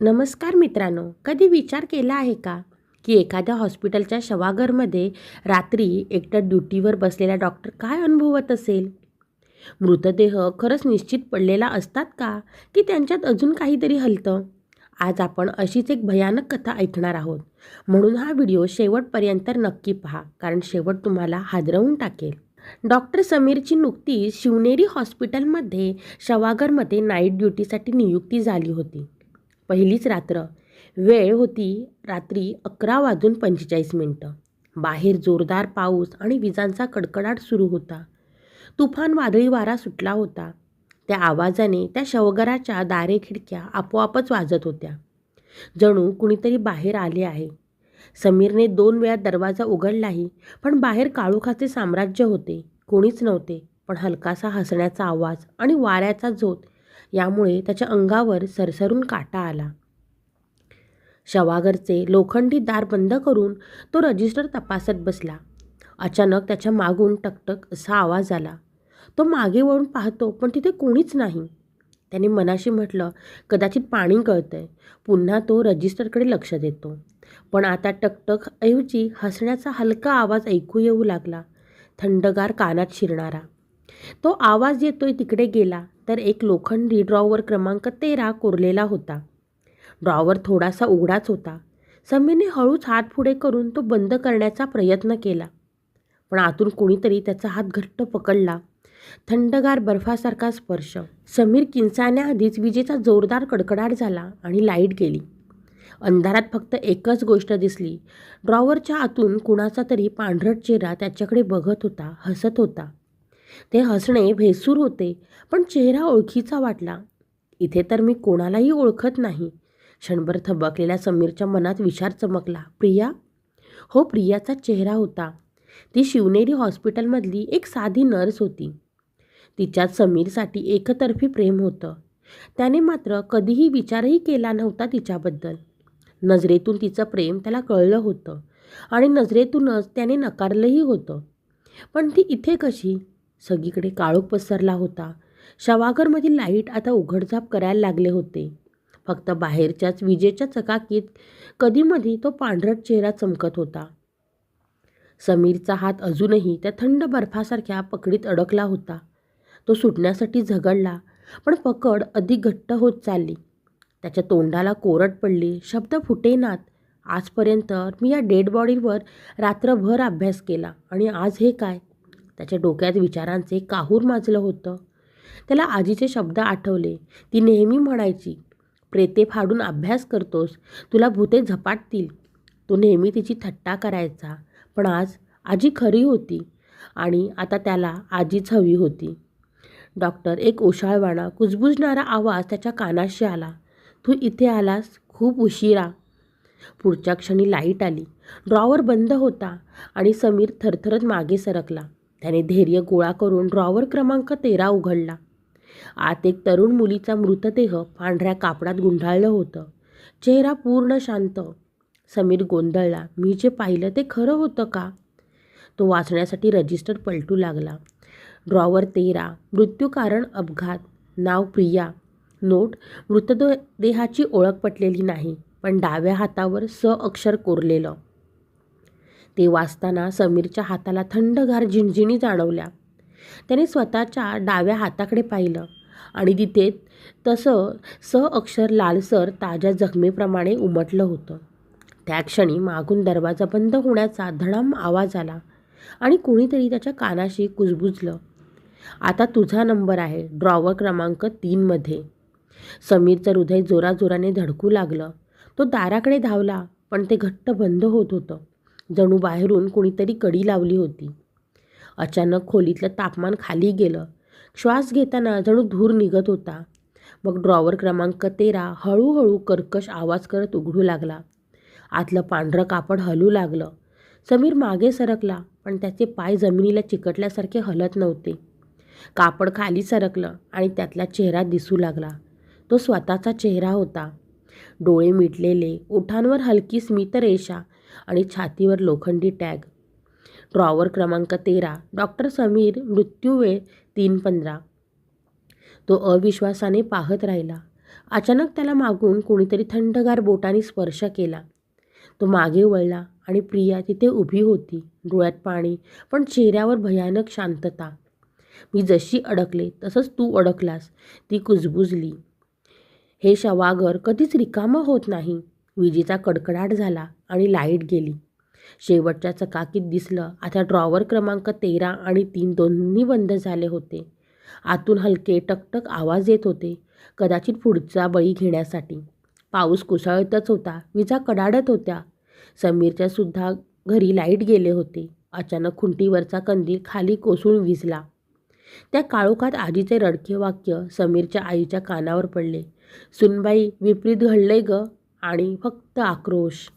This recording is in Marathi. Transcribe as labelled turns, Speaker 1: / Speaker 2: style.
Speaker 1: नमस्कार मित्रांनो कधी विचार केला आहे का की एखाद्या हॉस्पिटलच्या शवागरमध्ये रात्री एकटं ड्युटीवर बसलेला डॉक्टर काय अनुभवत असेल? मृतदेह खरंच निश्चित पडलेला असतात का? की त्यांच्यात अजून काहीतरी हलतं? आज आपण अशीच एक भयानक कथा ऐकणार आहोत. म्हणून हा व्हिडिओ शेवटपर्यंत नक्की पहा कारण शेवट तुम्हाला हादरवून टाकेल. डॉक्टर समीरची नुकतीच शिवनेरी हॉस्पिटलमध्ये शवागरमध्ये नाईट ड्युटीसाठी नियुक्ती झाली होती. पहिलीच रात्र. वेळ होती रात्री अकरा वाजून पंचेचाळीस मिनटं. बाहेर जोरदार पाऊस आणि विजांचा कडकडाट सुरू होता. तुफान वादळी वारा सुटला होता. त्या आवाजाने त्या शवगराच्या दारे खिडक्या आपोआपच वाजत होत्या. जणू कुणीतरी बाहेर आले आहे. समीरने दोन वेळा दरवाजा उघडलाही पण बाहेर काळोखाचे साम्राज्य होते. कोणीच नव्हते पण हलकासा हसण्याचा आवाज आणि वाऱ्याचा झोत यामुळे त्याच्या अंगावर सरसरून काटा आला. शवागरचे लोखंडी दार बंद करून तो रजिस्टर तपासत बसला. अचानक त्याच्या मागून टकटक असा आवाज आला. तो मागे वळून पाहतो पण तिथे कोणीच नाही. त्याने मनाशी म्हटलं कदाचित पाणी गळतंय पुन्हा तो रजिस्टरकडे लक्ष देतो. पण आता टकटक ऐवजी हसण्याचा हलका आवाज ऐकू येऊ लागला. थंडगार कानात शिरणारा. तो आवाज येतोय तिकडे गेला. तर एक लोखंडी ड्रॉवर क्रमांक तेरा कोरलेला होता. ड्रॉवर थोडासा उघडाच होता. समीरने हळूच हात पुढे करून तो बंद करण्याचा प्रयत्न केला. पण आतून कोणीतरी त्याचा हात घट्ट पकडला. थंडगार बर्फासारखा स्पर्श. समीर किंचाण्याआधीच विजेचा जोरदार कडकडाट झाला आणि लाइट गेली. अंधारात फक्त एकच गोष्ट दिसली. ड्रॉवरच्या आतून कुणाचा तरी पांढरट चेहरा त्याच्याकडे बघत होता हसत होता. ते हसणे भेसूर होते पण चेहरा ओळखीचा वाटला. इथे तर मी कोणालाही ओळखत नाही. क्षणभर थबकलेल्या समीरच्या मनात विचार चमकला. प्रिया? हो प्रियाचा चेहरा होता. ती शिवनेरी हॉस्पिटलमधली एक साधी नर्स होती. तिच्यात समीरसाठी एकतर्फी प्रेम होतं. त्याने मात्र कधीही विचारही केला नव्हता तिच्याबद्दल. नजरेतून तिचं प्रेम त्याला कळलं होतं आणि नजरेतूनच त्याने नकारलंही होतं. पण ती इथे कशी? सगळीकडे काळोख पसरला होता. शवागरमधील लाइट आता उघडझाप करायला लागले होते. फक्त बाहेरच्याच विजेच्या चकाकीत कधीमधी तो पांढरट चेहरा चमकत होता. समीरचा हात अजूनही त्या थंड बर्फासारख्या पकडीत अडकला होता. तो सुटण्यासाठी झगडला पण पकड अधिक घट्ट होत चालली. त्याच्या तोंडाला कोरट पडली शब्द फुटेनात आजपर्यंत मी या डेड बॉडीवर रात्रभर अभ्यास केला आणि आज हे काय? त्याच्या डोक्यात विचारांचे काहूर माजलं होतं. त्याला आजीचे शब्द आठवले. ती नेहमी म्हणायची प्रेते फाडून अभ्यास करतोस तुला भूते झपाटतील. तो नेहमी तिची थट्टा करायचा. पण आज आजी खरी होती आणि आता त्याला आजीच हवी होती. डॉक्टर एक ओशाळवाणा कुजबुजणारा आवाज त्याच्या कानाशी आला. तू इथे आलास खूप उशिरा. पुढच्या क्षणी लाइट आली. ड्रॉवर बंद होता आणि समीर थरथरत मागे सरकला. त्याने धैर्य गोळा करून ड्रॉवर क्रमांक तेरा उघडला. आत एक तरुण मुलीचा मृतदेह पांढऱ्या कापडात गुंडाळलं होतं. चेहरा पूर्ण शांत. समीर गोंधळला. मी जे पाहिलं ते खरं होतं का? तो वाचण्यासाठी रजिस्टर पलटू लागला. ड्रॉवर तेरा. मृत्यू कारण अपघात. नाव प्रिया. नोट. मृतदेहाची ओळख पटलेली नाही पण डाव्या हातावर स अक्षर कोरलेलं. ते वाचताना समीरच्या हाताला थंडगार झिणझिणी जाणवल्या. त्याने स्वतःच्या डाव्या हाताकडे पाहिलं आणि तिथे तसं स अक्षर लालसर ताज्या जखमेप्रमाणे उमटलं होतं. त्या क्षणी मागून दरवाजा बंद होण्याचा धडाम आवाज आला आणि कोणीतरी त्याच्या कानाशी कुजबुजलं. आता तुझा नंबर आहे ड्रॉवर क्रमांक तीनमध्ये समीरचं हृदय जोराजोराने धडकू लागलं. तो दाराकडे धावला पण ते घट्ट बंद होत होतं. जणू बाहेरून कुणीतरी कडी लावली होती. अचानक खोलीतलं तापमान खाली गेलं. श्वास घेताना जणू धूर निघत होता. मग ड्रॉवर क्रमांक तेरा हळूहळू कर्कश आवाज करत उघडू लागला. आतलं पांढरं कापड हलू लागलं. समीर मागे सरकला पण त्याचे पाय जमिनीला चिकटल्यासारखे हलत नव्हते. कापड खाली सरकलं आणि त्यातला चेहरा दिसू लागला. तो स्वतःचा चेहरा होता. डोळे मिटलेले ओठांवर हलकी स्मितरेषा आणि छातीवर लोखंडी टॅग. ड्रॉवर क्रमांक तेरा. डॉक्टर समीर मृत्यूवेळ तीन पंधरा. तो अविश्वासाने पाहत राहिला. अचानक त्याला मागून कोणीतरी थंडगार बोटाने स्पर्श केला. तो मागे वळला आणि प्रिया तिथे उभी होती. डोळ्यात पाणी पण चेहऱ्यावर भयानक शांतता. मी जशी अडकले तसंच तू अडकलास ती कुजबुजली. हे शवागर कधीच रिकामं होत नाही. विजेचा कडकडाट झाला आणि लाइट गेली. शेवटच्या चकाकीत दिसलं आता ड्रॉवर क्रमांक तेरा आणि तीन दोन्ही बंद झाले होते. आतून हलके टकटक आवाज येत होते कदाचित पुढचा बळी घेण्यासाठी. पाऊस कोसळतच होता विजा कडाडत होत्या. समीरच्या सुद्धा घरी लाइट गेले होते. अचानक खुंटीवरचा कंदील खाली कोसळून विजला. त्या काळोखात आजीचे रडके वाक्य समीरच्या आईच्या कानावर पडले. सुनबाई विपरीत घडलंय ग. आणि फक्त आक्रोश.